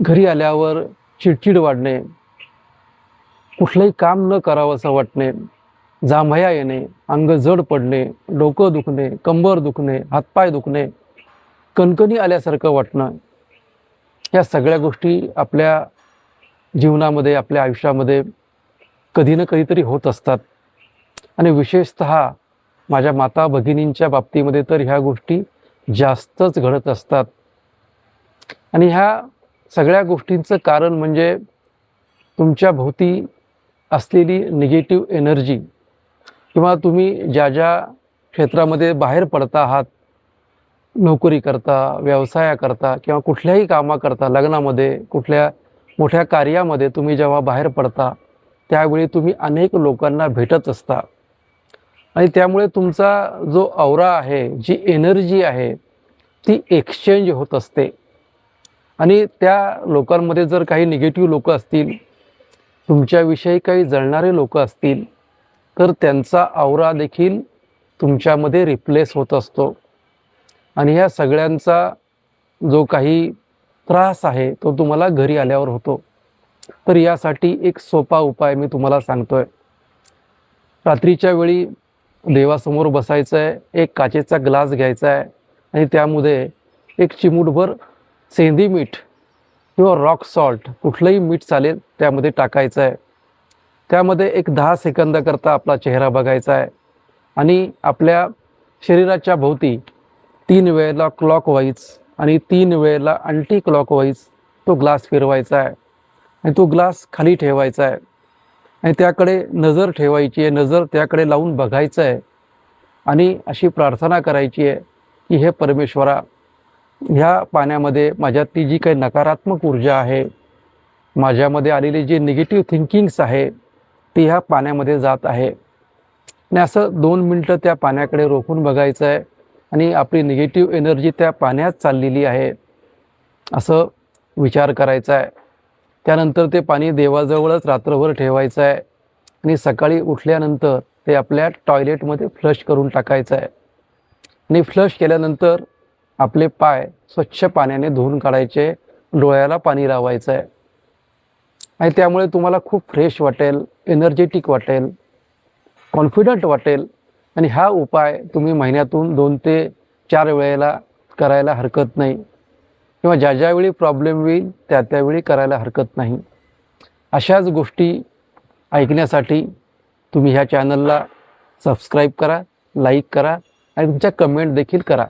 घरी आल्यावर चिडचिड वाढणे कुठलंही काम न करावं असं वाटणे जांभया येणे अंग जड पडणे डोकं दुखणे कंबर दुखणे हातपाय दुखणे कणकणी आल्यासारखं वाटणं या सगळ्या गोष्टी आपल्या जीवनामध्ये आपल्या आयुष्यामध्ये कधी ना कधीतरी होत असतात. आणि विशेषत माझ्या माता भगिनींच्या बाबतीमध्ये तर ह्या गोष्टी जास्तच घडत असतात. आणि ह्या सगळ्या गोष्टींचं कारण म्हणजे तुमच्या भोवती असलेली निगेटिव्ह एनर्जी किंवा तुम्ही ज्या ज्या क्षेत्रामध्ये बाहेर पडता आहात नोकरी करता व्यवसाया करता किंवा कुठल्याही कामाकरता लग्नामध्ये कुठल्या मोठ्या कार्यामध्ये तुम्ही जेव्हा बाहेर पडता त्यावेळी तुम्ही अनेक लोकांना भेटत असता. आणि त्यामुळे तुमचा जो औरा आहे जी एनर्जी आहे ती एक्सचेंज होत असते. आणि त्या लोकांमध्ये जर काही निगेटिव्ह लोक असतील तुमच्याविषयी काही जळणारे लोक असतील तर त्यांचा आवरा देखील तुमच्यामध्ये रिप्लेस होत असतो. आणि ह्या सगळ्यांचा जो काही त्रास आहे तो तुम्हाला घरी आल्यावर होतो. तर यासाठी एक सोपा उपाय मी तुम्हाला सांगतोय. रात्रीच्या वेळी देवासमोर बसायचं आहे एक काचेचा ग्लास घ्यायचा आहे आणि त्यामध्ये एक चिमूटभर सेंदी मीठ किंवा रॉक सॉल्ट कुठलंही मीठ चालेल त्यामध्ये टाकायचं आहे. त्यामध्ये एक दहा सेकंदाकरता आपला चेहरा बघायचा आहे. आणि आपल्या शरीराच्या भोवती तीन वेळेला क्लॉक वाईज आणि तीन वेळेला अल्टी क्लॉक वाईज तो ग्लास फिरवायचा आहे. आणि तो ग्लास खाली ठेवायचा आहे. आणि त्याकडे नजर ठेवायची आहे. नजर त्याकडे लावून बघायचं आहे. आणि अशी प्रार्थना करायची आहे की हे परमेश्वरा ह्या पाण्यामध्ये माझ्यातली जी काही नकारात्मक ऊर्जा आहे माझ्यामध्ये आलेली जी निगेटिव्ह थिंकिंग्स आहे ती ह्या पाण्यामध्ये जात आहे. आणि असं दोन मिनटं त्या पाण्याकडे रोखून बघायचं आहे आणि आपली निगेटिव्ह एनर्जी त्या पाण्यात चाललेली आहे असं विचार करायचा आहे. त्यानंतर ते पाणी देवाजवळच रात्रभर ठेवायचं आहे आणि सकाळी उठल्यानंतर ते आपल्या टॉयलेटमध्ये फ्लश करून टाकायचं आहे. आणि फ्लश केल्यानंतर आपले पाय स्वच्छ पाण्याने धुवून काढायचे डोळ्याला पाणी लावायचं आहे आणि त्यामुळे तुम्हाला खूप फ्रेश वाटेल एनर्जेटिक वाटेल कॉन्फिडंट वाटेल. आणि हा उपाय तुम्ही महिन्यातून दोन ते चार वेळेला करायला हरकत नाही. किंवा ज्या ज्यावेळी प्रॉब्लेम येईल त्या त्यावेळी करायला हरकत नाही. अशाच गोष्टी ऐकण्यासाठी तुम्ही ह्या चॅनलला सबस्क्राईब करा लाईक करा आणि तुमच्या कमेंट देखील करा.